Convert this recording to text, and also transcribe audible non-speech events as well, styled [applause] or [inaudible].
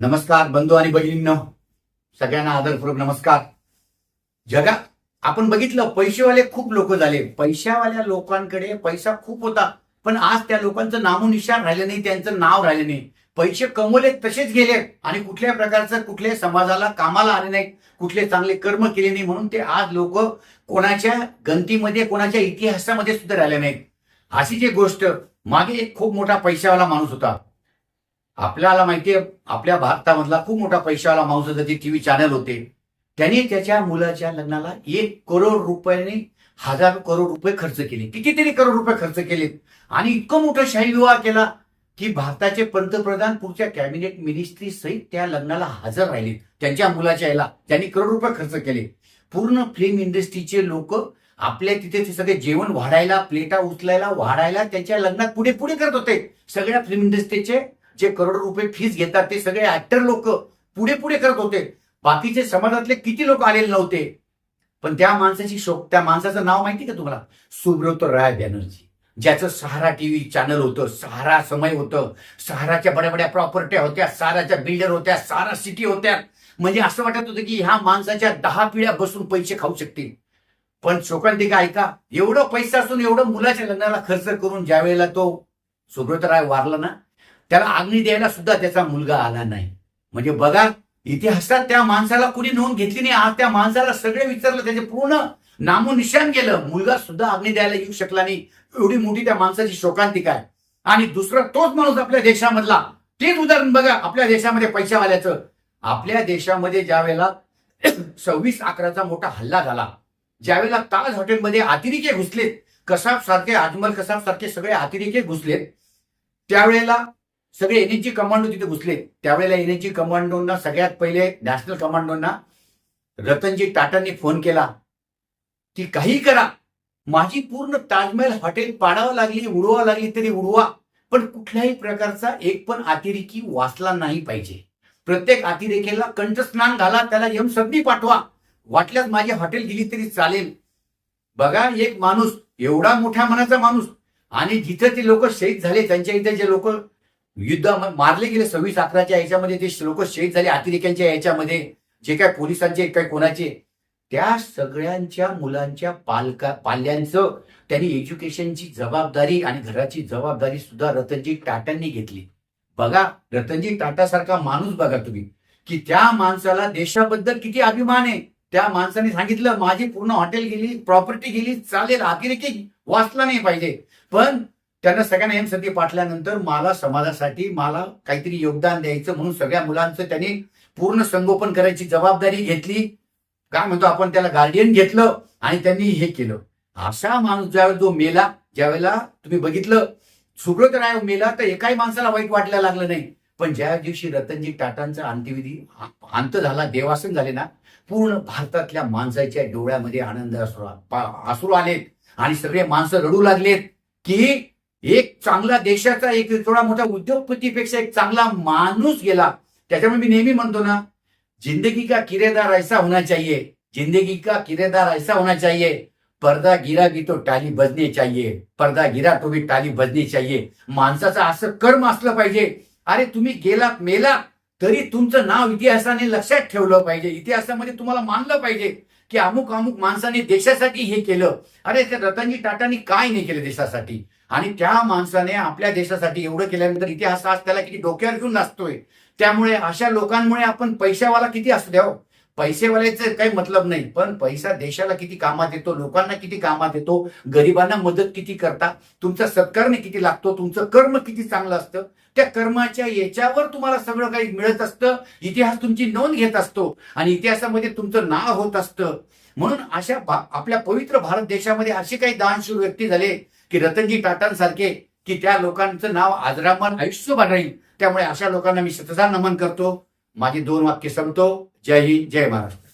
नमस्कार बंधू आणि भगिनींनो सगळ्यांना आदरपूर्वक नमस्कार. जगात आपण बघितलं पैसेवाले खूप लोक झाले. पैशावाल्या लोकांकडे पैसा खूप होता. पण आज त्या लोकांचं नामोनिशान राहिलं नाही त्यांचं नाव राहिलं नाही. पैसे कमवले तसेच गेले आणि कुठल्या प्रकारचं कुठल्या समाजाला कामाला आले नाही कुठले चांगले कर्म केले नाही. म्हणून ते आज लोक कोणाच्या गंतीमध्ये कोणाच्या इतिहासामध्ये सुद्धा राहिले नाहीत. अशी जी गोष्ट मागे एक खूप मोठा पैशावाला माणूस होता. आपल्याला माहितीये आपल्या भारतामधला खूप मोठा पैशावाला माणूस होता जे टीव्ही चॅनल होते. त्यांनी त्याच्या मुलाच्या लग्नाला एक करोड रुपयाने हजार करोड रुपये खर्च केले. कितीतरी करोड रुपये खर्च केले आणि इतकं मोठं शाही विवाह केला की भारताचे पंतप्रधान पुढच्या कॅबिनेट मिनिस्ट्री सहित त्या लग्नाला हजर राहिले त्यांच्या मुलाच्या याला त्यांनी करोड रुपये खर्च केले. पूर्ण फिल्म इंडस्ट्रीचे लोक आपल्या तिथे ते सगळे जेवण वाढायला प्लेटा उचलायला वाढायला त्यांच्या लग्नात पुढे पुढे करत होते. सगळ्या फिल्म इंडस्ट्रीचे जे करोड रुपये फीज घेतात ते सगळे ऍक्टर लोक पुढे पुढे करत होते. बाकीचे समाजातले किती लोक आलेले नव्हते. पण त्या माणसाची शोक त्या माणसाचं नाव माहिती का तुम्हाला? सुब्रत राय बॅनर्जी. ज्याचं सहारा टीव्ही चॅनल होतं सहारा समय होतं सहाराच्या बड्या बड्या प्रॉपर्ट्या होत्या सहाराच्या बिल्डर होत्या सारा सिटी होत्या. म्हणजे असं वाटत होतं की ह्या माणसाच्या दहा पिढ्या बसून पैसे खाऊ शकतील. पण शोकांतिका ऐका एवढं पैसा असून एवढं मुलाच्या लग्नाला खर्च करून ज्या वेळेला तो सुब्रत राय वारला ना त्याला अग्नी द्यायला सुद्धा त्याचा मुलगा आला नाही. म्हणजे बघा इतिहासात त्या माणसाला कुणी नोंद घेतली नाही. आज त्या माणसाला सगळे विचारलं त्याचे पूर्ण नामोनिशान गेलं मुलगा सुद्धा अग्नी द्यायला येऊ शकला नाही. एवढी मोठी त्या माणसाची शोकांती काय? आणि दुसरा तोच माणूस आपल्या देशामधला. तेच उदाहरण बघा आपल्या देशामध्ये पैशावाल्याचं. आपल्या देशामध्ये ज्या वेळेला [clears throat] सव्वीस अकराचा मोठा हल्ला झाला ज्यावेळेला ताज हॉटेलमध्ये अतिरेके घुसलेत. कसाब सारखे अजमल कसाब सारखे सगळे अतिरेके घुसलेत. त्यावेळेला सगळे एनएचजी कमांडो तिथे घुसले. त्यावेळेला एनएचजी कमांडोंना सगळ्यात पहिले नॅशनल कमांडोंना रतनजी टाटांनी फोन केला. की काही करा. माझी पूर्ण ताजमहल हॉटेल पाडावं लागली उडवा लागली तरी उडवा. पण कुठल्याही प्रकारचा एक पण अतिरेकी वाचला नाही पाहिजे. प्रत्येक अतिरेकेला कंठस्नान घाला त्याला यम सगळी पाठवा. वाटल्यास माझी हॉटेल गेली तरी चालेल. बघा एक माणूस एवढा मोठ्या मनाचा माणूस. आणि जिथं ते लोक शहीद झाले त्यांच्या इथे जे लोक युद्ध मारले गेले सव्वीस अकराच्या याच्यामध्ये जे लोक शहीद झाले अतिरेक्यांच्या याच्यामध्ये जे काय पोलिसांचे काय कोणाचे. त्या सगळ्यांच्या मुलांच्या पालका पाल्यांचं त्यांनी एज्युकेशनची जबाबदारी आणि घराची जबाबदारी सुद्धा रतनजी टाटांनी घेतली. बघा रतनजी टाटा सारखा माणूस बघा तुम्ही की त्या माणसाला देशाबद्दल किती अभिमान आहे. त्या माणसाने सांगितलं माझी पूर्ण हॉटेल गेली प्रॉपर्टी गेली चालेल अतिरेकी वाचला नाही पाहिजे. पण त्यांना सगळ्यांना एम पाठल्यानंतर मला समाजासाठी मला काहीतरी योगदान द्यायचं म्हणून सगळ्या मुलांचं त्यांनी पूर्ण संगोपन करायची जबाबदारी घेतली. काय म्हणतो आपण त्याला गार्डियन घेतलं आणि त्यांनी हे केलं. असा माणूस ज्यावेळेला जो मेला ज्यावेळेला तुम्ही बघितलं सुब्रत राय मेला तर एकाही माणसाला वाईट वाटल्या लागलं नाही. पण ज्या दिवशी रतनजी टाटांचा अंत्यविधी अंत झाला देवासन झाले ना पूर्ण भारतातल्या माणसाच्या डोळ्यामध्ये आनंद असू असू आलेत. आणि सगळे माणसं रडू लागलेत की एक चांगला देशाचा एक थोडा मोठा उद्योगपतीपेक्षा एक चांगला माणूस गेला. त्याच्यामुळे मी नेहमी म्हणतो ना जिंदगी का किरेदार ऐसा होना चाहिए जिंदगी का किरेदार ऐसा होना चाहिए. पर्दा गिरा की तो टाली बजने चाहिए पर्दा गिरा तो भी टाली बजनी चाहिए. माणसाचं असं कर्म असलं पाहिजे. अरे तुम्ही गेला मेला तरी तुमचं नाव इतिहासाने लक्षात ठेवलं पाहिजे. इतिहासामध्ये तुम्हाला मानलं पाहिजे की अमुक अमुक माणसाने देशासाठी हे केलं. अरे त्या रतनजी टाटांनी काय नाही केलं देशासाठी? आणि त्या माणसाने आपल्या देशासाठी एवढं केल्यानंतर इतिहास आज त्याला किती डोक्यावर घेऊन नाचतोय त्यामुळे अशा लोकांमुळे आपण पैशावाला किती असू द्या हो. पैसेवाल्याचं काही मतलब नाही पण पैसा देशाला किती कामात येतो लोकांना किती कामात येतो गरिबांना मदत किती करता तुमचा सत्कारने किती लागतो तुमचं कर्म किती चांगलं असतं त्या कर्माच्या याच्यावर तुम्हाला सगळं काही मिळत असतं इतिहास तुमची नोंद घेत असतो आणि इतिहासामध्ये तुमचं नाव होत असतं म्हणून अशा आपल्या पवित्र भारत देशामध्ये असे काही दानशूर व्यक्ती झाले की रतनजी टाटांसारखे की त्या लोकांचं नाव आजरामान आयुष्यभर राहील. त्यामुळे अशा लोकांना मी शतदा नमन करतो. माझी दोन वाक्य संपतो. जय हिंद जय महाराष्ट्र.